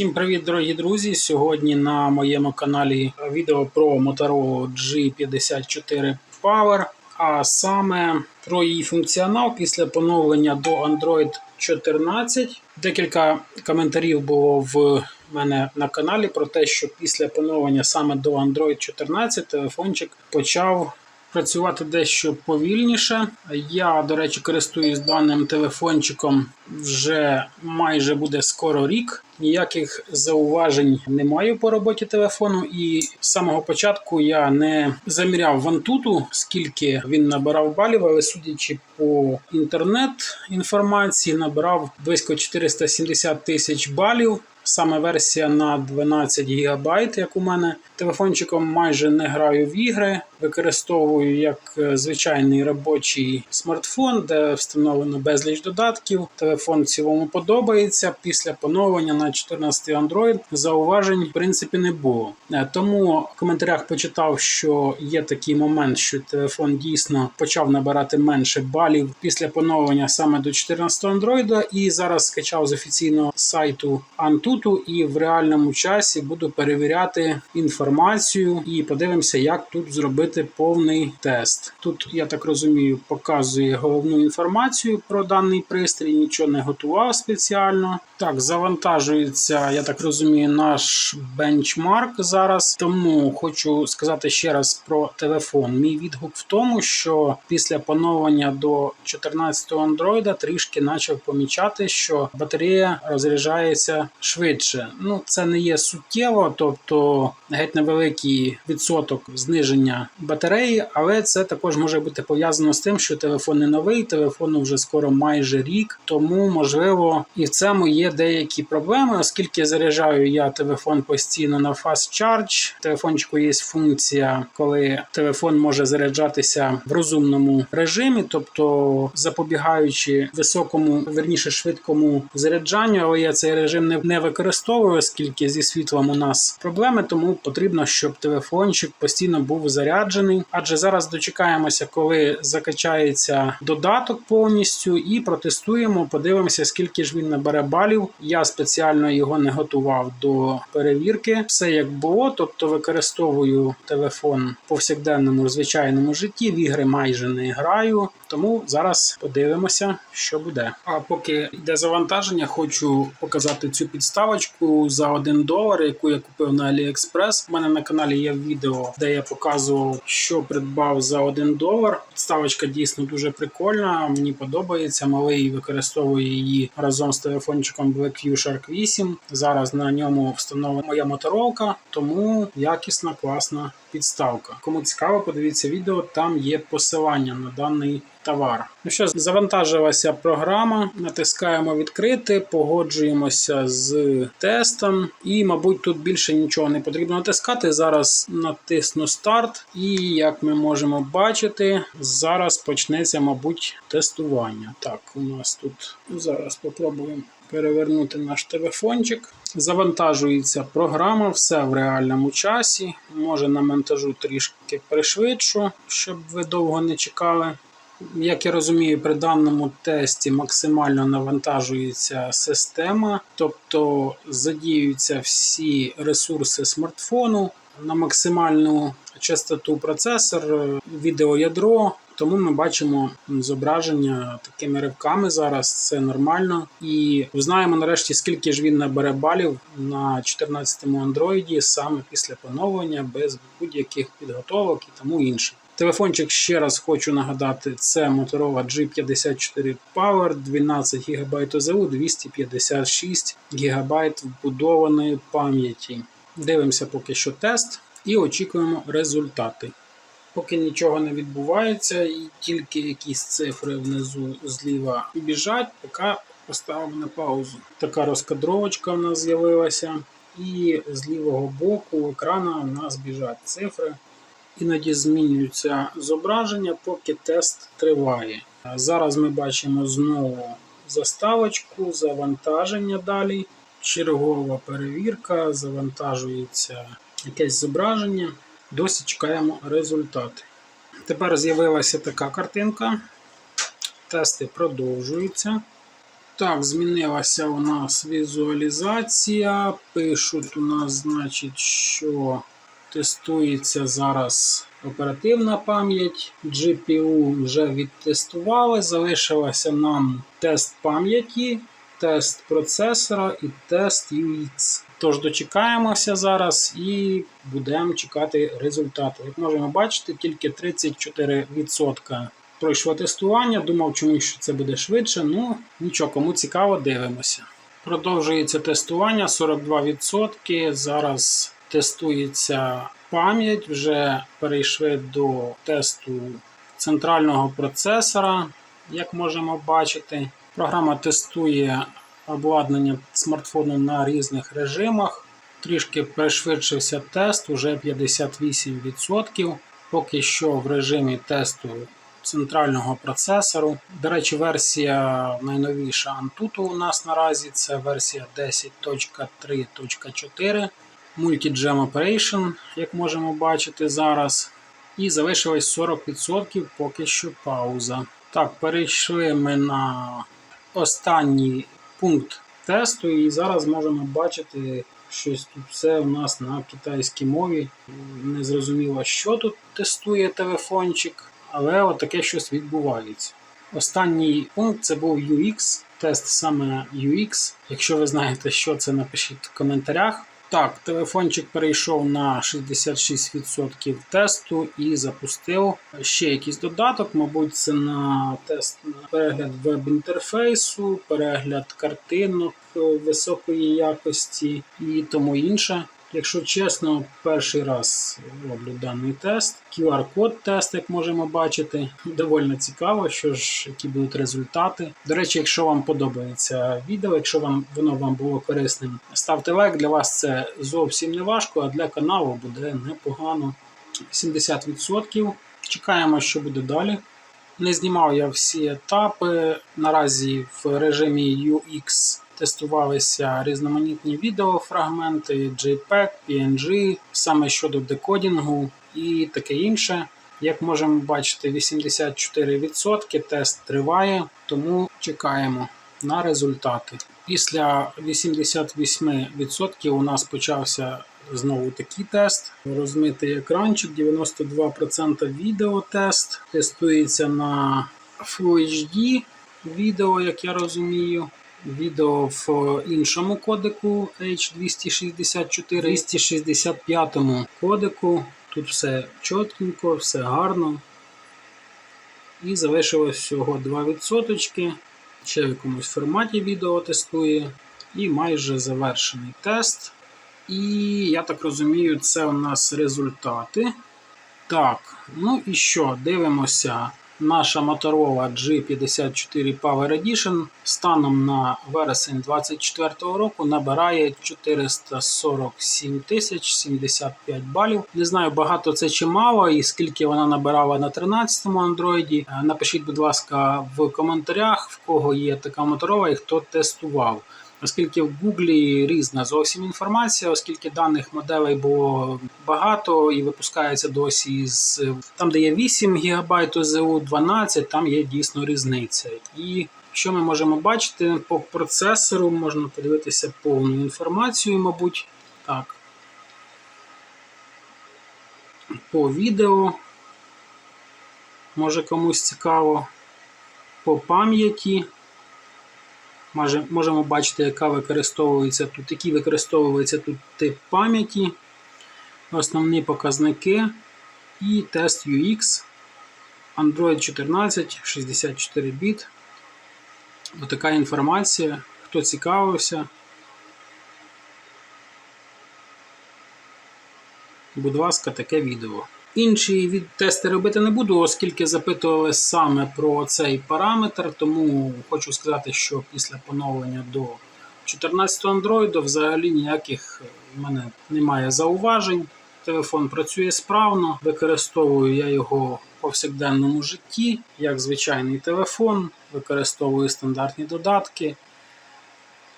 Всім привіт, дорогі друзі! Сьогодні на моєму каналі відео про Motorola G54 Power, а саме про її функціонал після поновлення до Android 14. Декілька коментарів було в мене на каналі про те, що після поновлення саме до Android 14 телефончик почав працювати дещо повільніше. Я, до речі, користуюсь даним телефончиком вже майже буде скоро рік. Ніяких зауважень не маю по роботі телефону, і з самого початку я не заміряв вантуту, скільки він набирав балів, але судячи по інтернет-інформації, набирав близько 470 тисяч балів. Саме версія на 12 ГБ, як у мене. Телефончиком майже не граю в ігри, використовую як е, звичайний робочий смартфон, де встановлено безліч додатків. Телефон в цілому подобається. Після поновлення на 14 Android зауважень в принципі не було. Е, Тому в коментарях почитав, що є такий момент, що телефон дійсно почав набирати менше балів після поновлення саме до 14 Android, і зараз скачав з офіційного сайту Antutu і в реальному часі буду перевіряти інформацію і подивимося, як тут зробити повний тест. Тут я так розумію, показує головну інформацію про даний пристрій, нічого не готував спеціально. Так, завантажується, я так розумію, наш бенчмарк зараз. Тому хочу сказати ще раз про телефон. Мій відгук в тому, що після поновлення до 14-го Android трішки почав помічати, що батарея розряджається швидше. Ну, це не є суттєво, тобто геть невеликий відсоток зниження батареї, але це також може бути пов'язано з тим, що телефон не новий, телефону вже скоро майже рік, тому можливо і в цьому є деякі проблеми, оскільки заряджаю я телефон постійно на Fast Charge. В телефончику є функція, коли телефон може заряджатися в розумному режимі, тобто запобігаючи високому, верніше швидкому заряджанню, але я цей режим не, не використовую, оскільки зі світлом у нас проблеми, тому потрібно, щоб телефончик постійно був заряджений. Адже зараз дочекаємося, коли закачається додаток повністю, і протестуємо, подивимося, скільки ж він набере балів. Я спеціально його не готував до перевірки. Все як було, тобто використовую телефон в повсякденному звичайному житті. В ігри майже не граю, тому зараз подивимося, що буде. А поки йде завантаження, хочу показати цю підставочку за 1 долар, яку я купив на AliExpress. Мене на каналі є відео, де я показував, що придбав за 1 долар. Підставочка дійсно дуже прикольна. Мені подобається. Малий використовує її разом з телефончиком BlackView Shark 8. Зараз на ньому встановлена моя моторолка, тому якісна, класна підставка. Кому цікаво, подивіться відео. Там є посилання на даний товар. Ну що, завантажилася програма. Натискаємо відкрити, погоджуємося з тестом, і, мабуть, тут більше нічого не потрібно натискати. Зараз натисну старт, і як ми можемо бачити, зараз почнеться, мабуть, тестування. Так, у нас тут зараз спробуємо перевернути наш телефончик. Завантажується програма, все в реальному часі. Може на монтажу трішки пришвидшу, щоб ви довго не чекали. Як я розумію, при даному тесті максимально навантажується система, тобто задіюються всі ресурси смартфону на максимальну частоту процесор, відеоядро. Тому ми бачимо зображення такими ривками зараз. Це нормально. І знаємо нарешті, скільки ж він набере балів на 14-му андроїді саме після поновлення, без будь-яких підготовок і тому інше. Телефончик ще раз хочу нагадати: це Motorola G54 Power, 12 ГБ ОЗУ, 256 ГБ вбудованої пам'яті. Дивимося поки що тест і очікуємо результати. Поки нічого не відбувається, і тільки якісь цифри внизу зліва біжать, поки поставимо на паузу. Така розкадровочка в нас з'явилася, і з лівого боку екрана у нас біжать цифри. Іноді змінюється зображення, поки тест триває. Зараз ми бачимо знову заставочку, завантаження далі. Чергова перевірка, завантажується якесь зображення. Досі чекаємо результати. Тепер з'явилася така картинка. Тести продовжуються. Так, змінилася у нас візуалізація. Пишуть у нас, значить, що тестується зараз оперативна пам'ять. GPU вже відтестували. Залишилося нам тест пам'яті, тест процесора і тест UX. Тож дочекаємося зараз і будемо чекати результати. Як можемо бачити, тільки 34% пройшло тестування. Думав, чомусь що це буде швидше. Ну нічого, кому цікаво, дивимося. Продовжується тестування 42%. Зараз тестується пам'ять. Вже перейшли до тесту центрального процесора, як можемо бачити. Програма тестує обладнання смартфону на різних режимах. Трішки пришвидшився тест, уже 58%. Поки що в режимі тесту центрального процесору. До речі, версія найновіша Antutu у нас наразі це версія 10.3.4 Multi-Gem Operation, як можемо бачити зараз. І залишилось 40%, поки що пауза. Так, перейшли ми на останній пункт тесту, і зараз можемо бачити щось все у нас на китайській мові. Не зрозуміло, що тут тестує телефончик, але отаке щось відбувається. Останній пункт це був UX, тест саме UX. Якщо ви знаєте, що це, напишіть в коментарях. Так, телефончик перейшов на 66% тесту і запустив ще якийсь додаток. Мабуть, це на тест на перегляд веб-інтерфейсу, перегляд картинок високої якості і тому інше. Якщо чесно, перший раз роблю даний тест. QR-код тест, як можемо бачити. Довольно цікаво, що ж, які будуть результати. До речі, якщо вам подобається відео, якщо вам воно вам було корисним, ставте лайк. Для вас це зовсім не важко, а для каналу буде непогано. 70%. Чекаємо, що буде далі. Не знімав я всі етапи. Наразі в режимі UX тестувалися різноманітні відеофрагменти, JPEG, PNG, саме щодо декодінгу і таке інше. Як можемо бачити, 84% тест триває, тому чекаємо на результати. Після 88% у нас почався знову такий тест. Розмитий екранчик, 92% відеотест. Тестується на Full HD відео, як я розумію. Відео в іншому кодеку H264, 265 кодеку. Тут все чіткенько, все гарно. І залишилось всього 2%. Ще в якомусь форматі відео тестує. І майже завершений тест. І я так розумію, це у нас результати. Так, ну і що? Дивимося. Наша Motorola G54 Power Edition станом на вересень 2024 року набирає 447 тисяч 75 балів. Не знаю, багато це чи мало, і скільки вона набирала на 13-му Android. Напишіть, будь ласка, в коментарях, в кого є така Motorola і хто тестував. Оскільки в Гуглі різна зовсім інформація, оскільки даних моделей було багато і випускається досі з там, де є 8 ГБ ОЗУ, 12, там є дійсно різниця. І що ми можемо бачити по процесору, можна подивитися повну інформацію, мабуть. Так. По відео. Може комусь цікаво. По пам'яті. Можемо бачити, яка використовується тут, який використовується тут тип пам'яті, основні показники і тест UX Android 14, 64 біт. Отака інформація. Хто цікавився, будь ласка, таке відео. Інші від тести робити не буду, оскільки запитували саме про цей параметр, тому хочу сказати, що після поновлення до 14 Android взагалі ніяких в мене немає зауважень. Телефон працює справно, використовую я його в повсякденному житті, як звичайний телефон, використовую стандартні додатки.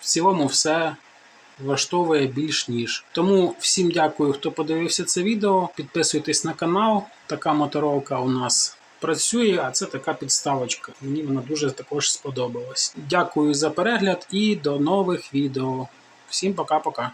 В цілому все влаштовує більш ніж. Тому всім дякую, хто подивився це відео. Підписуйтесь на канал. Така моторолка у нас працює, а це така підставочка. Мені вона дуже також сподобалась. Дякую за перегляд і до нових відео. Всім пока-пока.